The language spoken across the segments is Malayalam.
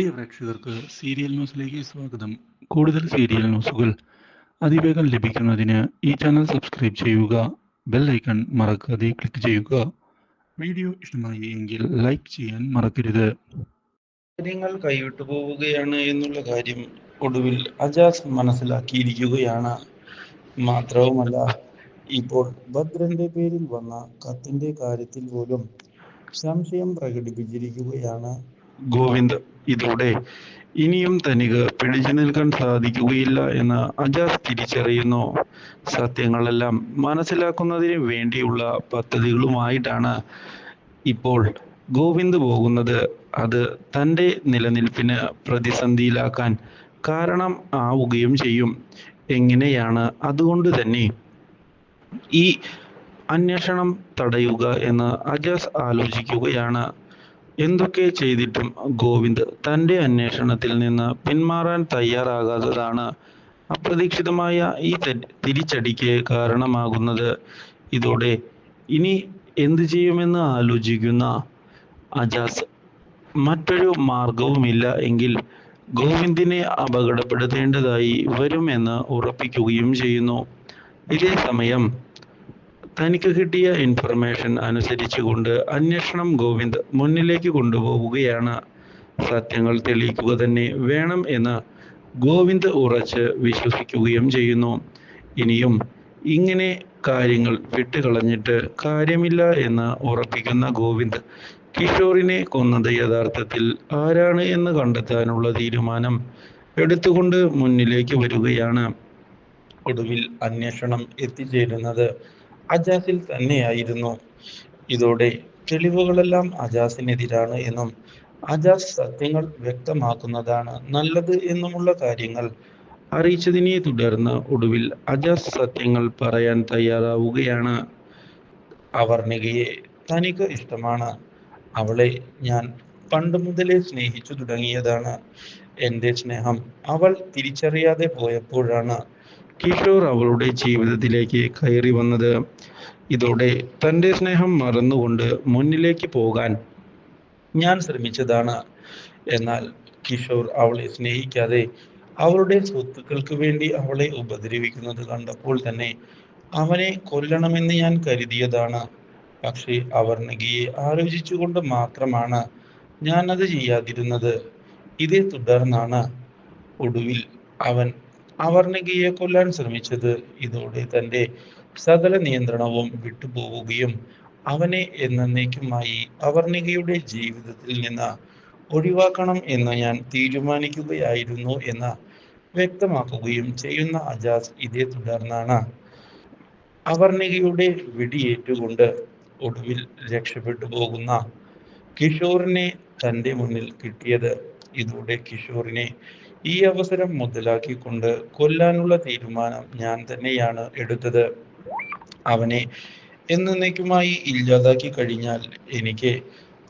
പ്രിയ പ്രേക്ഷകർക്ക് സീരിയൽ ന്യൂസിലേക്ക് സ്വാഗതം. കൂടുതൽ സീരിയൽ ന്യൂസുകൾ അതിവേഗം ലഭിക്കുന്നതിന് ഈ ചാനൽ സബ്സ്ക്രൈബ് ചെയ്യുക ബെൽ ഐക്കൺ മറക്കാതെ ക്ലിക്ക് ചെയ്യുക. വീഡിയോ ഇഷ്ടമായി എങ്കിൽ ലൈക്ക് ചെയ്യാൻ മറക്കരുത്. കാര്യങ്ങൾ കൈവിട്ടു പോവുകയാണ് എന്നുള്ള കാര്യം ഒടുവിൽ അജാസ് മനസ്സിലാക്കിയിരിക്കുകയാണ്. മാത്രവുമല്ല ഇപ്പോൾ ഭദ്രന്റെ പേരിൽ വന്ന കത്തിന്റെ കാര്യത്തിൽ പോലും സംശയം പ്രകടിപ്പിച്ചിരിക്കുകയാണ് ഗോവിന്ദ് ഇതോടെ ഇനിയും തനിക്ക് പിടിച്ചു നിൽക്കാൻ സാധിക്കുകയില്ല എന്ന് അജാസ് തിരിച്ചറിയുന്നു. സത്യങ്ങളെല്ലാം മനസ്സിലാക്കുന്നതിന് വേണ്ടിയുള്ള പദ്ധതികളുമായിട്ടാണ് ഇപ്പോൾ ഗോവിന്ദ് പോകുന്നത്. അത് തന്റെ നിലനിൽപ്പിന് പ്രതിസന്ധിയിലാക്കാൻ കാരണം ആവുകയും ചെയ്യും. എങ്ങനെയാണ് അതുകൊണ്ട് തന്നെ ഈ അന്വേഷണം തടയുക എന്ന് അജാസ് ആലോചിക്കുകയാണ്. എന്തൊക്കെ ചെയ്തിട്ടും ഗോവിന്ദ് തന്റെ അന്വേഷണത്തിൽ നിന്ന് പിന്മാറാൻ തയ്യാറാകാത്തതാണ് അപ്രതീക്ഷിതമായ ഈ തിരിച്ചടിക്ക് കാരണമാകുന്നത്. ഇതോടെ ഇനി എന്തു ചെയ്യുമെന്ന് ആലോചിക്കുന്ന അജാസ് മറ്റൊരു മാർഗവുമില്ല എങ്കിൽ ഗോവിന്ദിനെ അപകടപ്പെടുത്തേണ്ടതായി വരുമെന്ന് ഉറപ്പിക്കുകയും ചെയ്യുന്നു. ഇതേ സമയം തനിക്ക് കിട്ടിയ ഇൻഫർമേഷൻ അനുസരിച്ചുകൊണ്ട് അന്വേഷണം ഗോവിന്ദ് മുന്നിലേക്ക് കൊണ്ടുപോവുകയാണ്. സത്യങ്ങൾ തെളിയിക്കുക തന്നെ വേണം എന്ന് ഗോവിന്ദ് ഉറച്ച് വിശ്വസിക്കുകയും ചെയ്യുന്നു. ഇനിയും ഇങ്ങനെ കാര്യങ്ങൾ വിട്ടുകളഞ്ഞിട്ട് കാര്യമില്ല എന്ന് ഉറപ്പിക്കുന്ന ഗോവിന്ദ് കിഷോറിനെ കൊന്നത് യഥാർത്ഥത്തിൽ ആരാണ് എന്ന് കണ്ടെത്താനുള്ള തീരുമാനം എടുത്തുകൊണ്ട് മുന്നിലേക്ക് വരികയാണ്. ഒടുവിൽ അന്വേഷണം എത്തിച്ചേരുന്നത് അജാസിൽ തന്നെയായിരുന്നു. ഇതോടെ തെളിവുകളെല്ലാം അജാസിനെതിരാണ് എന്നും അജാസ് സത്യങ്ങൾ വ്യക്തമാക്കുന്നതാണ് നല്ലത് എന്നുമുള്ള കാര്യങ്ങൾ അറിയിച്ചതിനെ തുടർന്ന് ഒടുവിൽ അജാസ് സത്യങ്ങൾ പറയാൻ തയ്യാറാവുകയാണ്. അവർണികയെ തനിക്ക് ഇഷ്ടമാണ്. അവളെ ഞാൻ പണ്ട് മുതലേ സ്നേഹിച്ചു തുടങ്ങിയതാണ്. എന്റെ സ്നേഹം അവൾ തിരിച്ചറിയാതെ പോയപ്പോഴാണ് കിഷോർ അവളുടെ ജീവിതത്തിലേക്ക് കയറി വന്നത് ഇതോടെ തന്റെ സ്നേഹം മറന്നുകൊണ്ട് മുന്നിലേക്ക് പോകാൻ ഞാൻ ശ്രമിച്ചതാണ്. എന്നാൽ കിഷോർ അവളെ സ്നേഹിക്കാതെ അവളുടെ സ്വത്തുക്കൾക്ക് വേണ്ടി അവളെ ഉപദ്രവിക്കുന്നത് കണ്ടപ്പോൾ തന്നെ അവനെ കൊല്ലണമെന്ന് ഞാൻ കരുതിയതാണ്. പക്ഷേ അവർണകിയെ ആലോചിച്ചുകൊണ്ട് മാത്രമാണ് ഞാൻ അത് ചെയ്യാതിരുന്നത്. ഇതേ തുടർന്നാണ് ഒടുവിൽ അവൻ അവർണകിയെ കൊല്ലാൻ ശ്രമിച്ചത് ഇതോടെ തന്റെ സകല നിയന്ത്രണവും വിട്ടുപോവുകയും അവനെ എന്നേക്കുമായി അവർണികയുടെ ജീവിതത്തിൽ നിന്ന് ഒഴിവാക്കണം എന്ന് ഞാൻ തീരുമാനിക്കുകയായിരുന്നു എന്ന് വ്യക്തമാക്കുകയും ചെയ്യുന്ന അജാസ് ഇതേ തുടർന്നാണ് അവർണികയുടെ വെടിയേറ്റുകൊണ്ട് ഒടുവിൽ രക്ഷപ്പെട്ടു പോകുന്ന കിഷോറിനെ തന്റെ മുന്നിൽ കിട്ടിയത്. ഇതോടെ കിഷോറിനെ ഈ അവസരം മുതലാക്കിക്കൊണ്ട് കൊല്ലാനുള്ള തീരുമാനം ഞാൻ തന്നെയാണ് എടുത്തത്. അവനെ എന്നേക്കുമായി ഇല്ലാതാക്കി കഴിഞ്ഞാൽ എനിക്ക്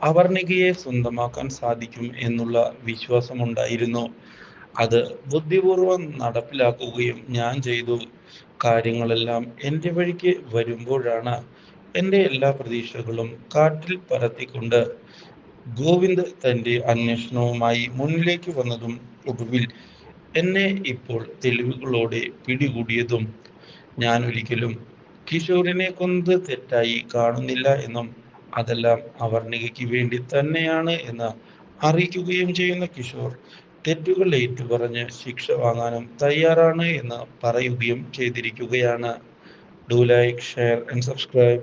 അവർണികയെ സ്വന്തമാക്കാൻ സാധിക്കും എന്നുള്ള വിശ്വാസമുണ്ടായിരുന്നു. അത് ബുദ്ധിപൂർവം നടപ്പിലാക്കുകയും ഞാൻ ചെയ്തു. കാര്യങ്ങളെല്ലാം എന്റെ വഴിക്ക് വരുമ്പോഴാണ് എന്റെ എല്ലാ പ്രതീക്ഷകളും കാറ്റിൽ പറത്തിക്കൊണ്ട് ഗോവിന്ദ് തന്റെ അന്വേഷണവുമായി മുന്നിലേക്ക് വന്നതും ഒടുവിൽ എന്നെ ഇപ്പോൾ തെളിവുകളോടെ പിടികൂടിയതും ഞാൻ ഒരിക്കലും കിഷോറിനെ കൊണ്ട് തെറ്റായി കാണുന്നില്ല എന്നും അതെല്ലാം അവർണികയ്ക്ക് വേണ്ടി തന്നെയാണ് എന്ന് അറിയിക്കുകയും ചെയ്യുന്ന കിഷോർ തെറ്റുകൾ ഏറ്റുപറഞ്ഞ് ശിക്ഷ വാങ്ങാനും തയ്യാറാണ് എന്ന് പറയുകയും ചെയ്തിരിക്കുകയാണ്. Do like share and subscribe